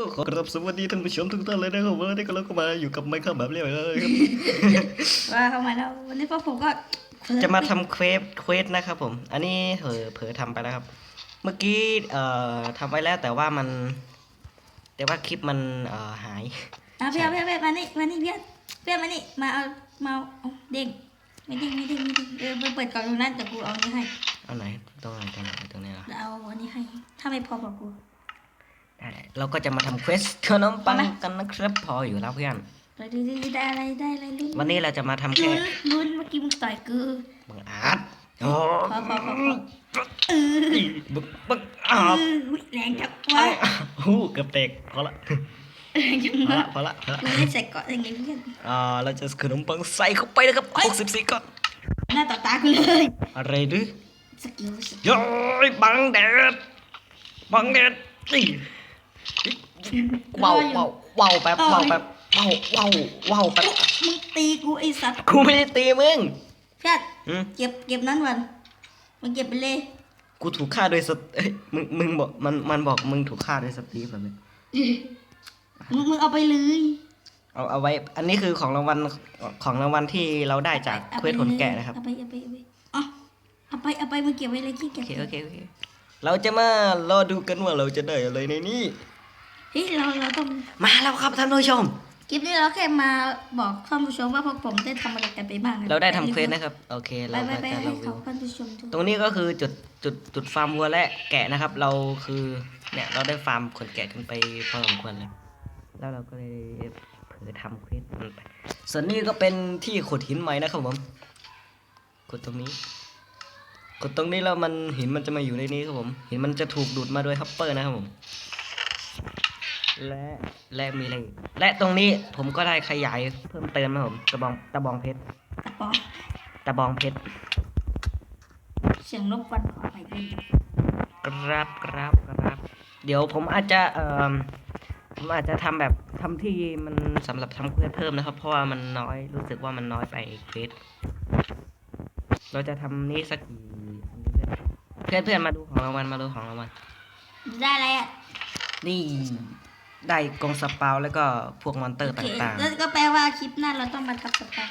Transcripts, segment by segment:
ก็ขอกราบสวัสดีท่านผู้ชมทุกท่านเลยนะครับวันนี้ก็เราก็มาอยู่กับไมค์ครับแบบเรียบร้อยครับ ว่าเข้ามาแล้ววันนี้พวกผมก็จะมาทำเควสเควสนะครับผม อันนี้เผลอเผลอทำไปแล้วครับ เมื่อกี้เอ่อทำไว้แล้วแต่ว่ามัน แต่ว่าคลิปมันเอ่อหาย อะเพี่อนเพี่อนเพี่อนมานี่มานี่เพี่อนเพี่อนมานี่มาเอามาเอาเด้งไม่เด้งไม่เด้งไม่เด้งเออไปเปิดกล่องตรงนั้นแต่กูเอาอันนี้ให้เอาไหนตรงไหนตรงไหนตรงนี้เหรอแล้วเอาอันนี้ให้ถ้าไม่พอบอกกูได้ได้ เราก็จะมาทำเควสขนมปังกันนะครับพออยู่แล้วเพื่อนไปดูดิได้อะไรได้อะไรลุ้นวันนี้เราจะมาทำแค่ลุ้นลุ้นเมื่อกี้มึงต่อยกูบังอาจโอ้พอพอพอพอเออบังบังอาเอจออุ๊ยแรงจังอ้วะหูเกือบแตกพอละแรงจังพอวะละพอละพอละกูไม่ใส่เกาะยังไงเพื่อนอ่าเราจะขนมปังใส่เข้าไปนะครับ64ก้อนหน้าต่อตากูเลยอะไรหรือสกิลสกิลโย้ยบังแดดบังแดดนี่ ว้าวว้าวว้าวแป๊บว้าวแป๊บว้าวว้าวว้าวแป๊บมึงตีกูไอ้สัตว์กูไม่ได้ตีมึงเพื่อนอืมเก็บเก็บนั้นวันมึงเก็บไปเลยกูถูกฆ่าโดยสตเอ้ยมึงมึงบอกมันมันบอกมึงถูกฆ่าโดยสตีฟแบบนี้มึงมึงเอาไปเลยเอาเอาไว้ อันนี้คือของรางวัลของรางวัลที่เราได้จากอาเควไปสขนแกะนะครับเอาไปเอาไปเอาไปอ๋อเอาไปเอาไปมึงเก็บไว้เลยขี้โอเกียจเคโอเคโอเคเราจะมารอดูกันว่าเราจะได้อะไรในนี้ เฮ้ยเราเราต้องมาแล้วครับท่านผู้ชม คลิปนี้เราแค่มาบอกท่านผู้ชมว่าพวกผมได้ทำอะไรกันไปบ้างนะเราได้ทำเควสนะครับ โอเค ไปเราไปก็ไปจะให้รีวิเขาวท่านผู้ชมดูตรงนี้ก็คือจุดจุดจุดฟาร์มวัวและแกะนะครับ เราคือเนี่ยเราได้ฟาร์มขนแกะกันไปพอสมควรเลยแล้วเราก็เลยเผลอทำเควสมันไปส่วนนี้ก็เป็นที่ขุดหินใหม่นะครับผมขุดตรงนี้ขุดตรงนี้แล้วมันหินมันจะมาอยู่ในนี้ครับผมหินมันจะถูกดูดมาโดยฮัปเปอร์นะครับผม และและมีอะไรอีกและตรงนี้ผมก็ได้ขยายเพิ่มเติมนะครับผมตะบองตะบองเพชรตะปองตะบองเพชรเสียงรบกวนขอไปด้วยครับครับครับ เดี๋ยวผมอาจจะเอ่อผมอาจจะทำแบบทำที่มันสำหรับทำเควสเพิ่มนะครับ เพราะว่ามันน้อยรู้สึกว่ามันน้อยไปเควสเราจะทำนี่สักกี่อันนี้เพื่อนเพื่อนๆมาดูของรางวัลมาดูของรางวัล ได้อะไรอะ นี่ ได้กองสปาวแล้วก็พวกมอนเตอร์โอเคต่างแล้วก็แปลว่าคลิปหน้าเราต้องมาทำสปา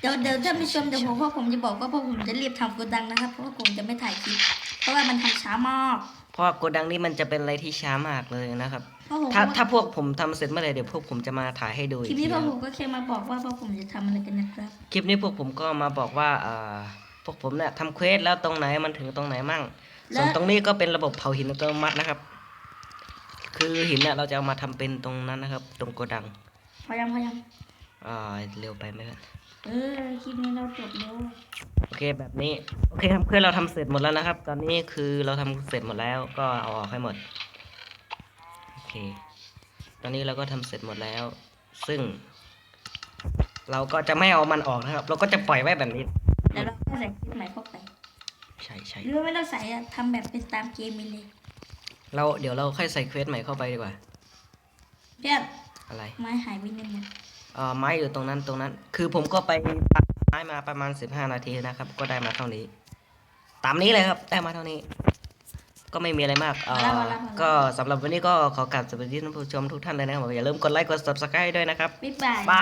เดี๋ยวเดี๋ยวท่านผู้ชมเดี๋ยวผมพวกผมจะบอกว่าพวกผมจะรีบทำโกดังนะครับ เพราะว่าผมจะไม่ถ่ายคลิป เพราะว่ามันทำช้ามาก ๆ เพราะว่าโกดังนี้มันจะเป็นอะไรที่ช้ามากเลยนะครับ เพราะผมถ้าถ้าพวกผมทำเสร็จเมื่อไหร่เดี๋ยวพวกผมจะมาถ่ายให้ดูคอีลิปกทีนี้พวกนะผมก็แค่มาบอกว่าพวกผมจะทำอะไรกันนะครับ คลิปนี้พวกผมก็มาบอกว่าเอ่อพวกผมเนี่ยทำเควสแล้วตรงไหนมันถึงตรงไหนมั่งและส่วนตรงนี้ก็เป็นระบบเผาหินอัตโนมัตินะครับ คือหินเนี่ยเราจะเอามาทำเป็นตรงนั้นนะครับ ตรงโกดัง พอยังพอยังอ่าเร็วไปไหมครับเออคลิปนี้เราจบแล้วโอเคแบบนี้โอเคทำเควสเราทำเสร็จหมดแล้วนะครับ ตอนนี้คือเราทำเสร็จหมดแล้วก็เอาออกให้หมดโอเค ตอนนี้เราก็ทำเสร็จหมดแล้ว ซึ่ง เราก็จะไม่เอามันออกนะครับ เราก็จะปล่อยไว้แบบนี้แล้วเราก็ใส่คลิปใหม่เข้าไปใช่ใช่หรือว่าไม่ต้องใส่อะทำแบบเป็นตามเกมไปเลย เราเดี๋ยวเราค่อยใส่เควสใหม่เข้าไปดีกว่า เพื่อนอะไร ไม้หายไปหนึ่งหมดเอ่อไม้อยู่ตรงนั้นตรงนั้น คือผมก็ไปตัดไม้มาประมาณ 15 นาทีนะครับ ก็ได้มาเท่านี้ ตามนี้เลยครับ ได้มาเท่านี้ ก็ไม่มีอะไรมากเอ่อก็สำหรับวันนี้ก็ขอกราบสวัสดีท่านผู้ชมทุกท่านเลยนะครับผมอย่าลืมกดไลค์กด subscribe ด้วยนะครับ บ๊ายบาย บาย